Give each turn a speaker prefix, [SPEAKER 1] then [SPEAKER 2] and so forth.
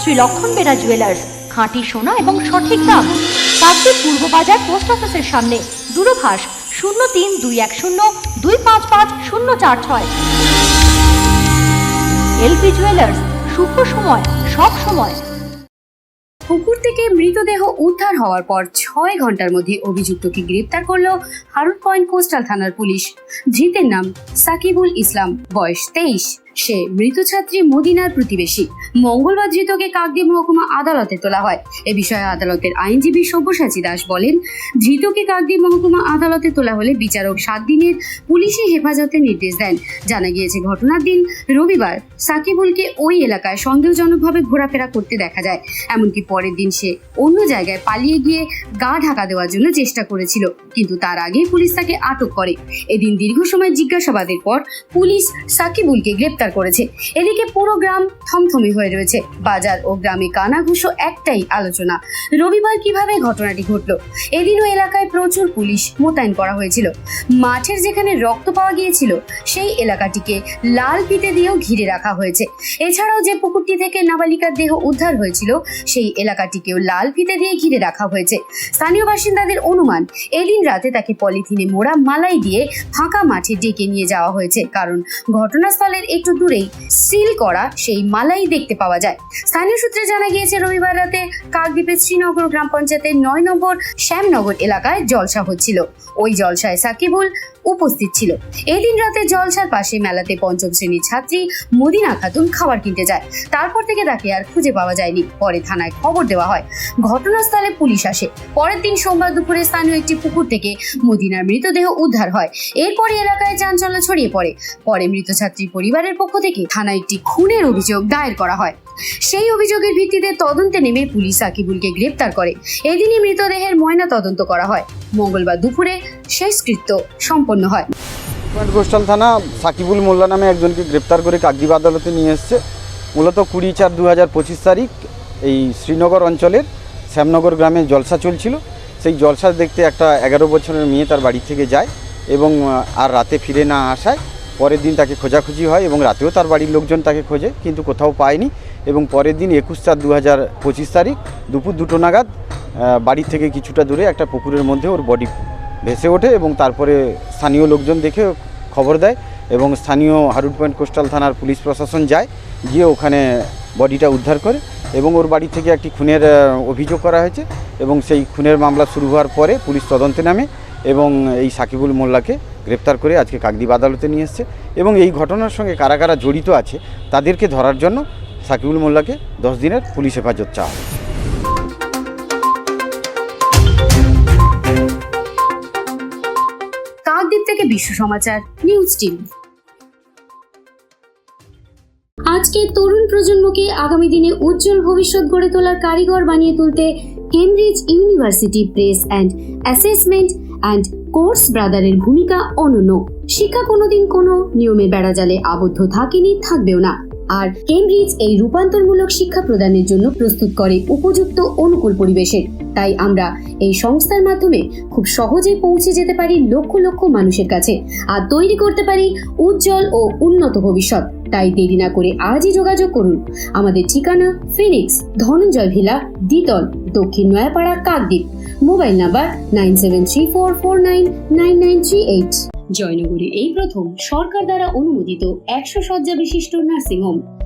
[SPEAKER 1] শ্রী লক্ষণ বেরা জুয়েলার্স খাঁটি সোনা এবং সঠিক দাম। কাকদ্বীপ পূর্ব বাজার পোস্ট অফিসের সামনে, দূরভাষ শূন্য তিন দুই এক শূন্য দুই পাঁচ পাঁচ শূন্য চার ছয়। এলপি জুয়েলার্স শুভ সময়, সব সময়।
[SPEAKER 2] পুকুর থেকে মৃতদেহ উদ্ধার হওয়ার পর ছয় ঘণ্টার মধ্যে অভিযুক্তকে গ্রেপ্তার করল হারুট পয়েন্ট কোস্টাল থানার পুলিশ। ধৃতের নাম সাকিবুল ইসলাম, বয়স তেইশ। সে মৃত ছাত্রী মদিনার প্রতিবেশী। মঙ্গলবার ধৃতকে কাকদ্বীপ মহকুমা আদালতে তোলা হয়। এ বিষয়ে আদালতের আইনজীবী সব্যসাচী দাস বলেন, ধৃতকে কাকদ্বীপ মহকুমা আদালতে তোলা হলে বিচারক সাত দিনের পুলিশি হেফাজতে নির্দেশ দেন। জানা গিয়েছে, ঘটনার দিন রবিবার সাকিবুলকে ওই এলাকায় সন্দেহজনকভাবে ঘোরাফেরা করতে দেখা যায়। এমনকি পরের দিন সে অন্য জায়গায় পালিয়ে গিয়ে গা ঢাকা দেওয়ার জন্য চেষ্টা করেছিল, কিন্তু তার আগে পুলিশ তাকে আটক করে। এদিন দীর্ঘ সময় জিজ্ঞাসাবাদের পর পুলিশ সাকিবুলকে গ্রেপ্তার করেছে। এদিকে পুরো গ্রাম থমথমে হয়ে রয়েছে। বাজার ও গ্রামে কানাঘুষো একটাই আলোচনা। রবিবার কীভাবে ঘটনাটি ঘটল? এদিনও এলাকায় প্রচুর পুলিশ মোতায়েন করা হয়েছিল। মাঠের যেখানে রক্ত পাওয়া গিয়েছিল, সেই এলাকাটিকে লাল ফিতে দিয়েও ঘিরে রাখা হয়েছে। এছাড়াও যে পুকুরটি থেকে নাবালিকার দেহ উদ্ধার হয়েছিল, সেই এলাকাটিকেও লাল ফিতে দিয়ে ঘিরে রাখা হয়েছে। স্থানীয় বাসিন্দাদের অনুমান, এদিন রাতে তাকে পলিথিনে মোড়া মালাই দিয়ে ফাঁকা মাঠে ডেকে নিয়ে যাওয়া হয়েছে। কারণ ঘটনাস্থলের একটু দূরেই সিল করা সেই মালাই দেখতে পাওয়া যায়। স্থানীয় সূত্রে জানা গিয়েছে, রবিবার রাতে কাকদ্বীপের শ্রীনগর গ্রাম পঞ্চায়েতের নয় নম্বর শ্যামনগর এলাকায় জলসা হচ্ছিল। ওই জলসায় সাকিবুল উপস্থিত ছিল। এদিন রাতে জলসার পাশে মেলাতে পঞ্চম শ্রেণির ছাত্রী মদিনা খাতুন খাবার কিনতে যায়। তারপর থেকে তাকে আর খুঁজে পাওয়া যায়নি। পরে থানায় খবর দেওয়া হয়। ঘটনাস্থলে পুলিশ আসে। পরের দিন সোমবার দুপুরে স্থানীয় একটি পুকুর থেকে মদিনার মৃতদেহ উদ্ধার হয়। এরপরে এলাকায় চাঞ্চল্য ছড়িয়ে পড়ে। পরে মৃত ছাত্রীর পরিবারের পক্ষ থেকে থানায় একটি খুনের অভিযোগ দায়ের করা হয়। সেই অভিযোগের ভিত্তিতে তদন্তে নেমে পুলিশ সাকিবুলকে গ্রেপ্তার করে। এদিনই মৃতদেহের ময়না তদন্ত করা হয়। মঙ্গলবার দুপুরে শেষকৃত্য সম্পন্ন হয়।
[SPEAKER 3] কোস্টাল থানা সাকিবুল মোল্লা নামে একজনকে গ্রেপ্তার করে কাকদ্বীপ আদালতে নিয়ে এসছে। মূলত কুড়ি চার দু হাজার পঁচিশ তারিখ এই শ্রীনগর অঞ্চলের শ্যামনগর গ্রামে জলসা চলছিল। সেই জলসা দেখতে একটা এগারো বছরের মেয়ে তার বাড়ি থেকে যায় এবং আর রাতে ফিরে না আসায় পরের দিন তাকে খোঁজাখুঁজি হয় এবং রাতেও তার বাড়ির লোকজন তাকে খোঁজে, কিন্তু কোথাও পায়নি। এবং পরের দিন একুশ চার দু হাজার পঁচিশ তারিখ দুপুর দুটো নাগাদ বাড়ি থেকে কিছুটা দূরে একটা পুকুরের মধ্যে ওর বডি ভেসে ওঠে এবং তারপরে স্থানীয় লোকজন দেখে খবর দেয় এবং স্থানীয় হারুট পয়েন্ট কোস্টাল থানার পুলিশ প্রশাসন যায়, গিয়ে ওখানে বডিটা উদ্ধার করে এবং ওর বাড়ি থেকে একটি খুনের অভিযোগ করা হয়েছে এবং সেই খুনের মামলা শুরু হওয়ার পরে পুলিশ তদন্তে নামে এবং এই সাকিবুল মোল্লাকে গ্রেপ্তার করে আজকে কাকদ্বীপ আদালতে নিয়ে এসছে এবং এই ঘটনার সঙ্গে কারা কারা জড়িত আছে তাদেরকে ধরার জন্য সাকিবুল মোল্লাকে দশ দিনের পুলিশ হেফাজত
[SPEAKER 2] কাকদ্বীপ থেকে বিশ্ব সমাচার, নিউজ টিম। আজকে তরুণ প্রজন্মকে আগামী দিনে উজ্জ্বল ভবিষ্যৎ গড়ে তোলার কারিগর বানিয়ে তুলতে Cambridge university press and assessment and course ব্রাদারের ভূমিকা অনন্য। শিক্ষা কোনোদিন কোনো নিয়মে বেড়াজালে আবদ্ধ থাকেনি, থাকবেও না। আর কেমব্রিজ এই রূপান্তরমূলক শিক্ষা প্রদানের জন্য প্রস্তুত করে উপযুক্ত অনুকূল পরিবেশের তাই আমরা এই সংস্থার মাধ্যমে খুব সহজে পৌঁছে যেতে পারি লক্ষ লক্ষ মানুষের কাছে আর তৈরি করতে পারি উজ্জ্বল ও উন্নত ভবিষ্যৎ। তাই দেরি না করে আজই যোগাযোগ করুন। আমাদের ঠিকানা ফিনিক্স, ধনঞ্জয় ভিলা, দ্বিতল, দক্ষিণ Nayapara, Kakdwip. Mobile number nine seven three four four nine nine nine three eight. জয়নগরে এই প্রথম সরকার দ্বারা অনুমোদিত একশো শয্যা বিশিষ্ট nursing home